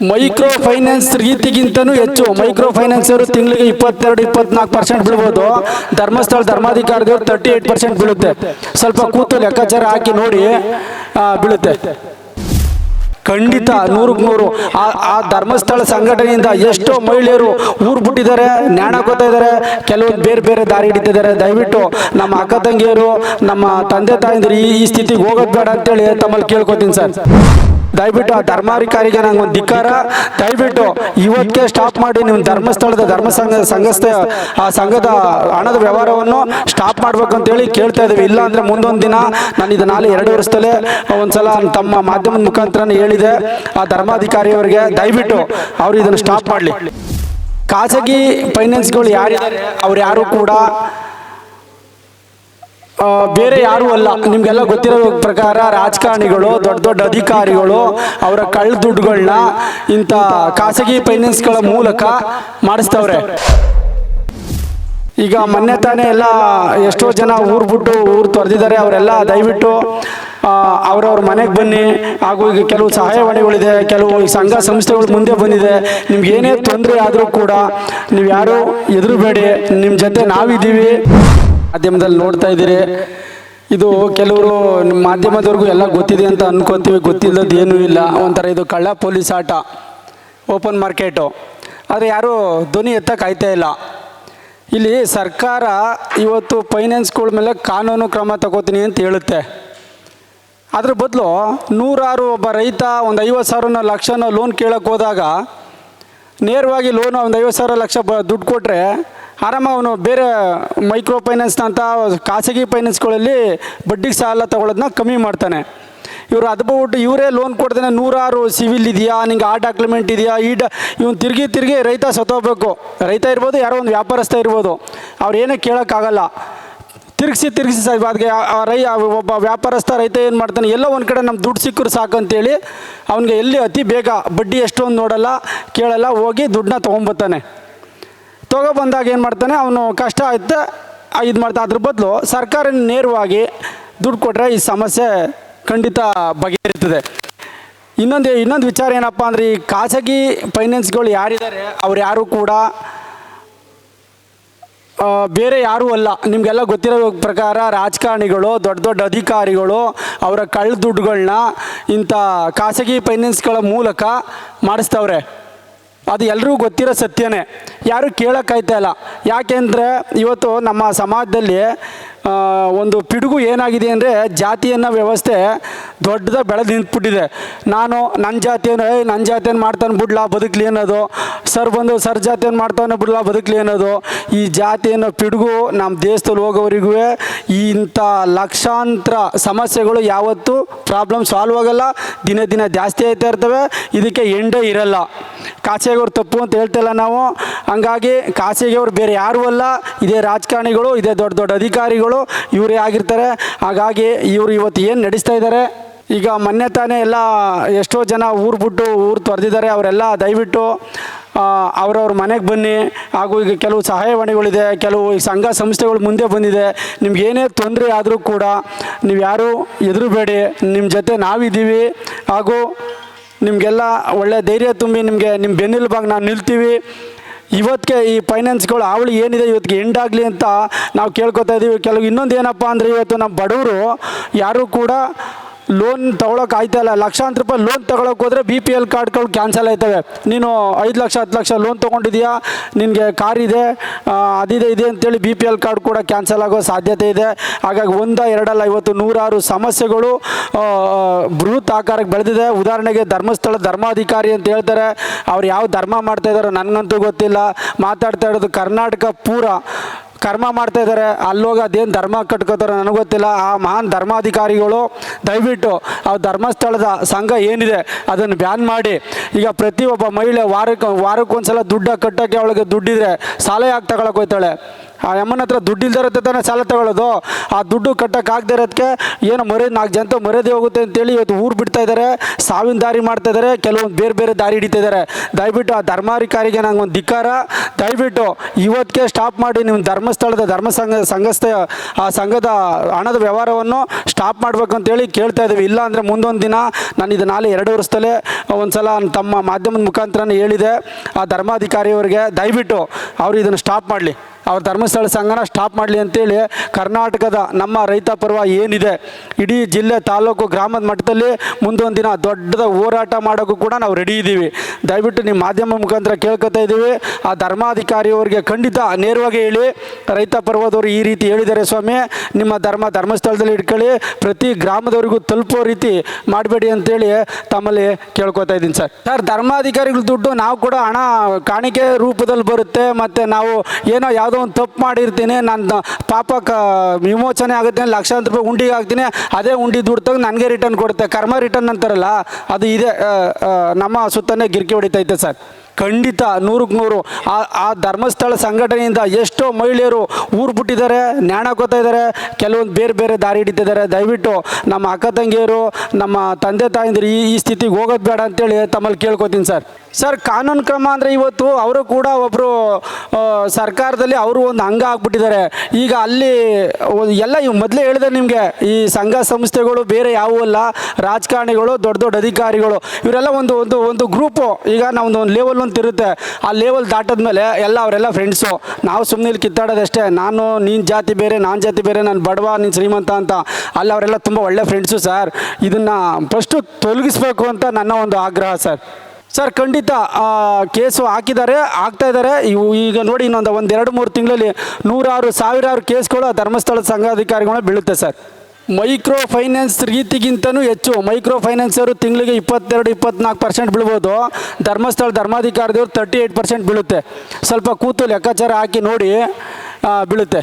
Micro finance ರೀತಿಗಿಂತನೂ ಹೆಚ್ಚು. Micro finance ಅವರು ತಿಂಗಳಿಗೆ ಇಪ್ಪತ್ತೆರಡು, ಇಪ್ಪತ್ನಾಲ್ಕು ಪರ್ಸೆಂಟ್ ಬೀಳ್ಬೋದು. ಧರ್ಮಸ್ಥಳ ಧರ್ಮಾಧಿಕಾರಿದವ್ರು ತರ್ಟಿ ಏಟ್ ಪರ್ಸೆಂಟ್ ಬೀಳುತ್ತೆ. ಸ್ವಲ್ಪ ಕೂತು ಲೆಕ್ಕಾಚಾರ ಹಾಕಿ ನೋಡಿ ಬೀಳುತ್ತೆ. ಖಂಡಿತ ನೂರಕ್ಕೆ ನೂರು. ಆ ಆ ಧರ್ಮಸ್ಥಳ ಸಂಘಟನೆಯಿಂದ ಎಷ್ಟೋ ಮಹಿಳೆಯರು ಊರು ಬಿಟ್ಟಿದ್ದಾರೆ ನ್ಯಾಣ ಕೊತಾ ಇದ್ದಾರೆ, ಕೆಲವೊಂದು ಬೇರೆ ಬೇರೆ ದಾರಿ ಹಿಡಿತಿದ್ದಾರೆ. ದಯವಿಟ್ಟು ನಮ್ಮ ಅಕ್ಕ ತಂಗಿಯರು, ನಮ್ಮ ತಂದೆ ತಾಯಿಂದರು ಈ ಸ್ಥಿತಿಗೆ ಹೋಗೋದು ಬೇಡ ಅಂತೇಳಿ ತಮ್ಮಲ್ಲಿ ಕೇಳ್ಕೊತೀನಿ ಸರ್. ದಯವಿಟ್ಟು ಆ ಧರ್ಮಾಧಿಕಾರಿಗೆ ನಂಗೆ ಒಂದು ಧಿಕ್ಕಾರ. ದಯವಿಟ್ಟು ಇವತ್ತೇ ಸ್ಟಾಪ್ ಮಾಡಿ ನಿಮ್ಮ ಧರ್ಮಸ್ಥಳದ ಧರ್ಮ ಸಂಘ ಸಂಘಸ್ಥೆ ಆ ಸಂಘದ ಹಣದ ವ್ಯವಹಾರವನ್ನು ಸ್ಟಾಪ್ ಮಾಡ್ಬೇಕು ಅಂತೇಳಿ ಕೇಳ್ತಾ ಇದ್ದೀವಿ. ಇಲ್ಲ ಅಂದರೆ ಮುಂದೊಂದು ದಿನ ನಾನು ಇದು ನಾಳೆ ಎರಡು ವರ್ಷದಲ್ಲೇ ಒಂದ್ಸಲ ತಮ್ಮ ಮಾಧ್ಯಮದ ಮುಖಾಂತರ ಹೇಳಿದೆ. ಆ ಧರ್ಮಾಧಿಕಾರಿಯವರಿಗೆ ದಯವಿಟ್ಟು ಅವರು ಇದನ್ನು ಸ್ಟಾಪ್ ಮಾಡಲಿ. ಖಾಸಗಿ ಫೈನಾನ್ಸ್ಗಳು ಯಾರಿದ್ದಾರೆ? ಅವ್ರು ಯಾರು ಕೂಡ ಬೇರೆ ಯಾರೂ ಅಲ್ಲ. ನಿಮಗೆಲ್ಲ ಗೊತ್ತಿರೋ ಪ್ರಕಾರ ರಾಜಕಾರಣಿಗಳು ದೊಡ್ಡ ದೊಡ್ಡ ಅಧಿಕಾರಿಗಳು ಅವರ ಕಳ್ಳ ದುಡ್ಡುಗಳನ್ನ ಇಂಥ ಖಾಸಗಿ ಫೈನಾನ್ಸ್ಗಳ ಮೂಲಕ ಮಾಡಿಸ್ತವ್ರೆ. ಈಗ ಮೊನ್ನೆ ತಾನೇ ಎಲ್ಲ ಎಷ್ಟೋ ಜನ ಊರು ಬಿಟ್ಟು ಊರು ತೊರೆದಿದ್ದಾರೆ. ಅವರೆಲ್ಲ ದಯವಿಟ್ಟು ಅವರವ್ರ ಮನೆಗೆ ಬನ್ನಿ. ಹಾಗೂ ಈಗ ಕೆಲವು ಸಹಾಯವಾಣಿಗಳಿದೆ ಕೆಲವು ಈ ಸಂಘ ಸಂಸ್ಥೆಗಳು ಮುಂದೆ ಬಂದಿದೆ. ನಿಮ್ಗೆ ಏನೇ ತೊಂದರೆ ಆದರೂ ಕೂಡ ನೀವು ಯಾರೂ ಎದುರುಬೇಡಿ ನಿಮ್ಮ ಜೊತೆ ನಾವಿದ್ದೀವಿ. ಮಾಧ್ಯಮದಲ್ಲಿ ನೋಡ್ತಾ ಇದ್ದೀರಿ. ಇದು ಕೆಲವರು ಮಾಧ್ಯಮದವ್ರಿಗೂ ಎಲ್ಲ ಗೊತ್ತಿದೆ ಅಂತ ಅನ್ಕೋತೀವಿ. ಗೊತ್ತಿಲ್ಲದ ಏನೂ ಇಲ್ಲ. ಒಂಥರ ಇದು ಕಳ್ಳ ಪೊಲೀಸ್ ಆಟ. Open market. ಆದರೆ ಯಾರೂ ಧ್ವನಿ ಎತ್ತಕ್ಕೆ ಕಾಯ್ತಾ ಇಲ್ಲ. ಇಲ್ಲಿ ಸರ್ಕಾರ ಇವತ್ತು ಫೈನಾನ್ಸ್ಗಳ ಮೇಲೆ ಕಾನೂನು ಕ್ರಮ ತಗೋತೀನಿ ಅಂತ ಹೇಳುತ್ತೆ. ಅದ್ರ ಬದಲು ನೂರಾರು ಒಬ್ಬ ರೈತ ಒಂದು ಐವತ್ತು ಸಾವಿರನ ಲಕ್ಷನ ಲೋನ್ ಕೇಳಕ್ಕೆ ಹೋದಾಗ ನೇರವಾಗಿ ಲೋನು ಒಂದು ಐವತ್ತು ಸಾವಿರ ಲಕ್ಷ ಬ ದುಡ್ಡು ಕೊಟ್ಟರೆ ಆರಾಮ ಅವನು ಬೇರೆ ಮೈಕ್ರೋ ಫೈನಾನ್ಸ್ನಂಥ ಖಾಸಗಿ ಫೈನಾನ್ಸ್ಗಳಲ್ಲಿ ಬಡ್ಡಿಗೆ ಸಾಲ ತಗೊಳ್ಳೋದನ್ನ ಕಮ್ಮಿ ಮಾಡ್ತಾನೆ. ಇವರು ಅದು ಇವರೇ ಲೋನ್ ಕೊಡ್ತಾನೆ ನೂರಾರು ಸಿವಿಲ್ ಇದೆಯಾ, ನಿಂಗೆ ಆ ಡಾಕ್ಯುಮೆಂಟ್ ಇದೆಯಾ, ಈ ಡಾ, ಇವನು ತಿರುಗಿ ತಿರುಗಿ ರೈತ ಸತ್ತೋಗ್ಬೇಕು. ರೈತ ಇರ್ಬೋದು, ಯಾರೋ ಒಂದು ವ್ಯಾಪಾರಸ್ಥ ಇರ್ಬೋದು. ಅವ್ರು ಏನೂ ಕೇಳೋಕ್ಕಾಗಲ್ಲ. ತಿರುಗಿಸಿ ತಿರುಗಿಸಿ ಅದಕ್ಕೆ ರೈ ಒಬ್ಬ ವ್ಯಾಪಾರಸ್ಥ ರೈತ ಏನು ಮಾಡ್ತಾನೆ, ಎಲ್ಲೋ ಒಂದು ಕಡೆ ನಮ್ಮ ದುಡ್ಡು ಸಿಕ್ಕರು ಸಾಕು ಅಂತೇಳಿ ಅವನಿಗೆ ಎಲ್ಲಿ ಅತಿ ಬೇಗ ಬಡ್ಡಿ ಎಷ್ಟೊಂದು ನೋಡಲ್ಲ, ಕೇಳಲ್ಲ, ಹೋಗಿ ದುಡ್ಡನ್ನ ತೊಗೊಂಬರ್ತಾನೆ ತೊಗೊಬಂದಾಗ ಏನು ಮಾಡ್ತಾನೆ, ಅವನು ಕಷ್ಟ ಆಯ್ತು, ಇದು ಮಾಡ್ತಾ ಅದ್ರ ಬದಲು ಸರ್ಕಾರ ನೇರವಾಗಿ ದುಡ್ಡು ಕೊಟ್ಟರೆ ಈ ಸಮಸ್ಯೆ ಖಂಡಿತ ಬಗೆಹರಿತದೆ. ಇನ್ನೊಂದು ಇನ್ನೊಂದು ವಿಚಾರ ಏನಪ್ಪ ಅಂದರೆ, ಈ ಖಾಸಗಿ ಫೈನಾನ್ಸ್ಗಳು ಯಾರಿದ್ದಾರೆ, ಅವ್ರು ಯಾರು ಕೂಡ ಬೇರೆ ಯಾರೂ ಅಲ್ಲ. ನಿಮಗೆಲ್ಲ ಗೊತ್ತಿರೋ ಪ್ರಕಾರ ರಾಜಕಾರಣಿಗಳು, ದೊಡ್ಡ ದೊಡ್ಡ ಅಧಿಕಾರಿಗಳು, ಅವರ ಕಳ್ಳ ದುಡ್ಡುಗಳನ್ನ ಇಂಥ ಖಾಸಗಿ ಫೈನಾನ್ಸ್ಗಳ ಮೂಲಕ ಮಾಡಿಸ್ತವ್ರೆ. ಅದು ಎಲ್ರಿಗೂ ಗೊತ್ತಿರೋ ಸತ್ಯನೇ. ಯಾರೂ ಕೇಳೋಕ್ಕಾಯ್ತಾ ಇಲ್ಲ. ಯಾಕೆಂದರೆ ಇವತ್ತು ನಮ್ಮ ಸಮಾಜದಲ್ಲಿ ಒಂದು ಪಿಡುಗು ಏನಾಗಿದೆ ಅಂದರೆ ಜಾತಿ ಅನ್ನೋ ವ್ಯವಸ್ಥೆ ದೊಡ್ಡದ ಬೆಳೆದು ನಿಂತ್ಬಿಟ್ಟಿದೆ. ನಾನು ನನ್ನ ಜಾತಿಯನ್ನು, ಏಯ್ ನನ್ನ ಜಾತಿಯನ್ನು ಮಾಡ್ತಾನೆ ಬಿಡ್ಲಾ, ಬದುಕಲಿ ಅನ್ನೋದು. ಸರ್ ಬಂದು ಸರ್ ಜಾತಿ ಏನು ಮಾಡ್ತಾನೆ ಬಿಡಲ್ಲ ಬದುಕಲಿ ಅನ್ನೋದು. ಈ ಜಾತಿ ಅನ್ನೋ ಪಿಡುಗು ನಮ್ಮ ದೇಶದಲ್ಲಿ ಹೋಗೋವರೆಗೂ ಇಂಥ ಲಕ್ಷಾಂತರ ಸಮಸ್ಯೆಗಳು ಯಾವತ್ತೂ ಪ್ರಾಬ್ಲಮ್ ಸಾಲ್ವ್ ಆಗೋಲ್ಲ. ದಿನ ದಿನ ಜಾಸ್ತಿ ಆಯ್ತಾ ಇರ್ತವೆ. ಇದಕ್ಕೆ ಎಂಡೇ ಇರಲ್ಲ. ಖಾಸಗಿಯವ್ರು ತಪ್ಪು ಅಂತ ಹೇಳ್ತಿಲ್ಲ ನಾವು. ಹಂಗಾಗಿ ಖಾಸಗಿಯವ್ರು ಬೇರೆ ಯಾರೂ ಅಲ್ಲ. ಇದೇ ರಾಜಕಾರಣಿಗಳು, ಇದೇ ದೊಡ್ಡ ದೊಡ್ಡ ಅಧಿಕಾರಿಗಳು ಇವರೇ ಆಗಿರ್ತಾರೆ. ಹಾಗಾಗಿ ಇವರು ಇವತ್ತು ಏನು ನಡೆಸ್ತಾ ಇದ್ದಾರೆ? ಈಗ ಮೊನ್ನೆ ತಾನೇ ಎಲ್ಲ ಎಷ್ಟೋ ಜನ ಊರು ಬಿಟ್ಟು ಊರು ತೊರೆದಿದ್ದಾರೆ. ಅವರೆಲ್ಲ ದಯವಿಟ್ಟು ಅವ್ರವ್ರ ಮನೆಗೆ ಬನ್ನಿ. ಹಾಗೂ ಈಗ ಕೆಲವು ಸಹಾಯವಾಣಿಗಳಿದೆ, ಕೆಲವು ಸಂಘ ಸಂಸ್ಥೆಗಳು ಮುಂದೆ ಬಂದಿದೆ. ನಿಮ್ಗೆ ಏನೇ ತೊಂದರೆ ಆದರೂ ಕೂಡ ನೀವು ಯಾರೂ ಹೆದರಬೇಡಿ ನಿಮ್ಮ ಜೊತೆ ನಾವಿದ್ದೀವಿ. ಹಾಗೂ ನಿಮಗೆಲ್ಲ ಒಳ್ಳೆಯ ಧೈರ್ಯ ತುಂಬಿ ನಿಮಗೆ ನಿಮ್ಮ ಬೆನ್ನೆಲುಬಾಗಿ ನಾವು ನಿಲ್ತೀವಿ. ಇವತ್ತಿಗೆ ಈ ಫೈನಾನ್ಸ್ಗಳು ಅವಳಿ ಏನಿದೆ ಇವತ್ತಿಗೆ ಎಂಡಾಗಲಿ ಅಂತ ನಾವು ಕೇಳ್ಕೊತಾ ಇದ್ದೀವಿ ಕೆಲವು ಇನ್ನೊಂದು ಏನಪ್ಪ ಅಂದರೆ ಇವತ್ತು ನಮ್ಮ ಬಡವರು ಯಾರೂ ಕೂಡ ಲೋನ್ ತೊಗೊಳಕ್ಕೆ ಆಯ್ತಾ ಇಲ್ಲ. ಲಕ್ಷಾಂತರ ರೂಪಾಯಿ ಲೋನ್ ತೊಗೊಳಕ್ಕೆ ಹೋದರೆ ಬಿ ಪಿ ಎಲ್ ಕಾರ್ಡ್ಗಳು ಕ್ಯಾನ್ಸಲ್ ಆಯ್ತವೆ. ನೀನು ಐದು ಲಕ್ಷ, ಹತ್ತು ಲಕ್ಷ ಲೋನ್ ತೊಗೊಂಡಿದ್ಯಾ? ನಿನಗೆ ಕಾರ್ ಇದೆ. ಅದಿದೆ, ಇದೆ ಅಂತೇಳಿ ಬಿ ಪಿ ಎಲ್ ಕಾರ್ಡ್ ಕೂಡ ಕ್ಯಾನ್ಸಲ್ ಆಗೋ ಸಾಧ್ಯತೆ ಇದೆ. ಹಾಗಾಗಿ ಒಂದ ಎರಡಲ್ಲ ಇವತ್ತು ನೂರಾರು ಸಮಸ್ಯೆಗಳು ಬೃಹತ್ ಆಕಾರಕ್ಕೆ ಬೆಳೆದಿದೆ. ಉದಾಹರಣೆಗೆ ಧರ್ಮಸ್ಥಳ ಧರ್ಮಾಧಿಕಾರಿ ಅಂತ ಹೇಳ್ತಾರೆ. ಅವ್ರು ಯಾವ ಧರ್ಮ ಮಾಡ್ತಾ ಇದ್ದಾರೋ ನನಗಂತೂ ಗೊತ್ತಿಲ್ಲ. ಮಾತಾಡ್ತಾ ಇರೋದು ಕರ್ನಾಟಕ ಪೂರ. ಕರ್ಮ ಮಾಡ್ತಾ ಇದ್ದಾರೆ. ಅಲ್ಲೋಗಿ ಅದೇನು ಧರ್ಮ ಕಟ್ಕೋತಾರೆ ನನಗೆ ಗೊತ್ತಿಲ್ಲ. ಆ ಮಹಾನ್ ಧರ್ಮಾಧಿಕಾರಿಗಳು ದಯವಿಟ್ಟು ಆ ಧರ್ಮಸ್ಥಳದ ಸಂಘ ಏನಿದೆ ಅದನ್ನು ಬ್ಯಾನ್ ಮಾಡಿ. ಈಗ ಪ್ರತಿಯೊಬ್ಬ ಮಹಿಳೆ ವಾರಕ್ಕೆ ವಾರಕ್ಕೊಂದ್ಸಲ ದುಡ್ಡ ಕಟ್ಟೋಕ್ಕೆ ಅವಳಿಗೆ ದುಡ್ಡಿದ್ರೆ ಸಾಲ ಯಾಕೆ ತಗೊಳಕ್ಕೆ ಹೋಗ್ತಾಳೆ ಆ ಅಮ್ಮನ ಹತ್ರ ದುಡ್ಡು ಇಲ್ದಿರತ್ತೆ ತಾನೇ ಸಾಲ ತಗೊಳ್ಳೋದು. ಆ ದುಡ್ಡು ಕಟ್ಟೋಕ್ಕಾಗದೇ ಇರೋದಕ್ಕೆ ಏನು ಮರೆ, ನಾಲ್ಕು ಜನ ಮರ್ಯಾದೆ ಹೋಗುತ್ತೆ ಅಂತೇಳಿ ಇವತ್ತು ಊರು ಬಿಡ್ತಾ ಇದ್ದಾರೆ ಸಾವಿನ ದಾರಿ ಮಾಡ್ತಾ ಇದ್ದಾರೆ ಕೆಲವೊಂದು ಬೇರೆ ಬೇರೆ ದಾರಿ ಹಿಡಿತಾ ಇದ್ದಾರೆ ದಯವಿಟ್ಟು ಆ ಧರ್ಮಾಧಿಕಾರಿಗೆ ನಂಗೆ ಒಂದು ಧಿಕ್ಕಾರ. ದಯವಿಟ್ಟು ಇವತ್ತಿಗೆ ಸ್ಟಾಪ್ ಮಾಡಿ ನಿಮ್ಮ ಧರ್ಮಸ್ಥಳದ ಧರ್ಮ ಸಂಘ ಸಂಘಸ್ಥೆ ಆ ಸಂಘದ ಹಣದ ವ್ಯವಹಾರವನ್ನು ಸ್ಟಾಪ್ ಮಾಡಬೇಕು ಅಂತೇಳಿ ಕೇಳ್ತಾ ಇದ್ದೀವಿ. ಇಲ್ಲ ಅಂದರೆ ಮುಂದೊಂದು ದಿನ ನಾನು ಇದು ನಾಳೆ ಎರಡು ವರ್ಷದಲ್ಲೇ ಒಂದು ಸಲ ತಮ್ಮ ಮಾಧ್ಯಮದ ಮುಖಾಂತರನೇ ಹೇಳಿದೆ. ಆ ಧರ್ಮಾಧಿಕಾರಿಯವರಿಗೆ ದಯವಿಟ್ಟು ಅವರು ಇದನ್ನು ಸ್ಟಾಪ್ ಮಾಡಲಿ. ಅವ್ರ ಧರ್ಮಸ್ಥಳ ಸಂಘನ ಸ್ಟಾಪ್ ಮಾಡಲಿ ಅಂತೇಳಿ ಕರ್ನಾಟಕದ ನಮ್ಮ ರೈತ ಪರ್ವ ಏನಿದೆ, ಇಡೀ ಜಿಲ್ಲೆ ತಾಲೂಕು ಗ್ರಾಮದ ಮಟ್ಟದಲ್ಲಿ ಮುಂದೊಂದು ದಿನ ದೊಡ್ಡದ ಹೋರಾಟ ಮಾಡೋಕ್ಕೂ ಕೂಡ ನಾವು ರೆಡಿ ಇದ್ದೀವಿ ದಯವಿಟ್ಟು ನಿಮ್ಮ ಮಾಧ್ಯಮ ಮುಖಾಂತರ ಕೇಳ್ಕೊತಾ ಇದ್ದೀವಿ ಆ ಧರ್ಮಾಧಿಕಾರಿಯವರಿಗೆ ಖಂಡಿತ ನೇರವಾಗಿ ಹೇಳಿ, ರೈತ ಪರ್ವದವರು ಈ ರೀತಿ ಹೇಳಿದ್ದಾರೆ ಸ್ವಾಮಿ, ನಿಮ್ಮ ಧರ್ಮ ಧರ್ಮಸ್ಥಳದಲ್ಲಿ ಇಟ್ಕೊಳ್ಳಿ, ಪ್ರತಿ ಗ್ರಾಮದವರಿಗೂ ತಲುಪೋ ರೀತಿ ಮಾಡಬೇಡಿ ಅಂತೇಳಿ ತಮ್ಮಲ್ಲಿ ಕೇಳ್ಕೊತಾ ಇದ್ದೀನಿ ಸರ್. ಸರ್, ಧರ್ಮಾಧಿಕಾರಿಗಳ ದುಡ್ಡು ನಾವು ಕೂಡ ಹಣ ಕಾಣಿಕೆ ರೂಪದಲ್ಲಿ ಬರುತ್ತೆ, ಮತ್ತು ನಾವು ಏನೋ ಯಾವುದೋ ಒಂದು ತಪ್ಪು ಮಾಡಿರ್ತೀನಿ, ನನ್ನ ಪಾಪ ಕ ವಿಮೋಚನೆ ಆಗುತ್ತೆ, ಲಕ್ಷಾಂತರ ರೂಪಾಯಿ ಉಂಡಿಗೆ ಹಾಕ್ತೀನಿ, ಅದೇ ಉಂಡಿ ದುಡ್ಡು ತಗೊಂಡು ನನಗೆ ರಿಟರ್ನ್ ಕೊಡುತ್ತೆ. ಕರ್ಮ ರಿಟರ್ನ್ ಅಂತಾರಲ್ಲ, ಅದು ಇದೆ ನಮ್ಮ ಸುತ್ತನೇ ಗಿರ್ಕಿ ಹೊಡಿತೈತೆ ಸರ್. ಖಂಡಿತ ನೂರಕ್ಕೆ ನೂರು. ಆ ಆ ಧರ್ಮಸ್ಥಳ ಸಂಘಟನೆಯಿಂದ ಎಷ್ಟೋ ಮಹಿಳೆಯರು ಊರು ಬಿಟ್ಟಿದ್ದಾರೆ, ನ್ಯಾಣ ಹಾಕೋತಾ ಇದ್ದಾರೆ, ಕೆಲವೊಂದು ಬೇರೆ ಬೇರೆ ದಾರಿ ಹಿಡಿತಿದ್ದಾರೆ. ದಯವಿಟ್ಟು ನಮ್ಮ ಅಕ್ಕ ತಂಗಿಯರು, ನಮ್ಮ ತಂದೆ ತಾಯಂದಿರು ಈ ಈ ಸ್ಥಿತಿಗೆ ಹೋಗೋದು ಬೇಡ ಅಂತೇಳಿ ತಮ್ಮಲ್ಲಿ ಕೇಳ್ಕೊತೀನಿ ಸರ್. ಸರ್, ಕಾನೂನು ಕ್ರಮ ಅಂದರೆ ಇವತ್ತು ಅವರು ಕೂಡ ಒಬ್ಬರು ಸರ್ಕಾರದಲ್ಲಿ ಅವರು ಒಂದು ಅಂಗ ಆಗ್ಬಿಟ್ಟಿದ್ದಾರೆ. ಈಗ ಅಲ್ಲಿ ಎಲ್ಲ ಇವು ಮೊದಲೇ ಹೇಳಿದೆ ನಿಮಗೆ, ಈ ಸಂಘ ಸಂಸ್ಥೆಗಳು ಬೇರೆ ಯಾವುವು ಅಲ್ಲ. ರಾಜಕಾರಣಿಗಳು, ದೊಡ್ಡ ದೊಡ್ಡ ಅಧಿಕಾರಿಗಳು, ಇವರೆಲ್ಲ ಒಂದು ಒಂದು ಒಂದು ಗ್ರೂಪು. ಈಗ ನಾವೊಂದು ಒಂದು ಲೆವೆಲ್ ಅಂತ ಇರುತ್ತೆ ಆ ಲೆವೆಲ್ ದಾಟದ್ಮೇಲೆ ಎಲ್ಲ ಅವರೆಲ್ಲ ಫ್ರೆಂಡ್ಸು ನಾವು ಸುಮ್ಮನೆ ಇಲ್ಲಿ ಕಿತ್ತಾಡೋದಷ್ಟೇ, ನಾನು ನಿನ್ನ ಜಾತಿ ಬೇರೆ, ನಾನು ಜಾತಿ ಬೇರೆ, ನಾನು ಬಡವ, ನೀನು ಶ್ರೀಮಂತ ಅಂತ ಅಲ್ಲಿ ಅವರೆಲ್ಲ ತುಂಬ ಒಳ್ಳೆ ಫ್ರೆಂಡ್ಸು ಸರ್ ಇದನ್ನು ಫಸ್ಟು ತೊಲಗಿಸ್ಬೇಕು ಅಂತ ನನ್ನ ಒಂದು ಆಗ್ರಹ ಸರ್ ಸರ್ ಖಂಡಿತ ಕೇಸು ಹಾಕಿದ್ದಾರೆ, ಆಗ್ತಾ ಇದ್ದಾರೆ. ಇವು ಈಗ ನೋಡಿ ಇನ್ನೊಂದು ಒಂದೆರಡು ಮೂರು ತಿಂಗಳಲ್ಲಿ ನೂರಾರು, ಸಾವಿರಾರು ಕೇಸ್ಗಳು ಧರ್ಮಸ್ಥಳ ಸಂಘಾಧಿಕಾರಿಗಳ ಬೀಳುತ್ತೆ ಸರ್ ಮೈಕ್ರೋ ಫೈನಾನ್ಸ್ ರೀತಿಗಿಂತನೂ ಹೆಚ್ಚು. ಮೈಕ್ರೋ ಫೈನಾನ್ಸರು ತಿಂಗಳಿಗೆ ಇಪ್ಪತ್ತೆರಡು, ಇಪ್ಪತ್ನಾಲ್ಕು ಪರ್ಸೆಂಟ್ ಬೀಳ್ಬೋದು. ಧರ್ಮಸ್ಥಳ ಧರ್ಮಾಧಿಕಾರದವ್ರು ತರ್ಟಿ ಏಯ್ಟ್ ಪರ್ಸೆಂಟ್ ಬೀಳುತ್ತೆ. ಸ್ವಲ್ಪ ಕೂತು ಲೆಕ್ಕಾಚಾರ ಹಾಕಿ ನೋಡಿ ಬೀಳುತ್ತೆ.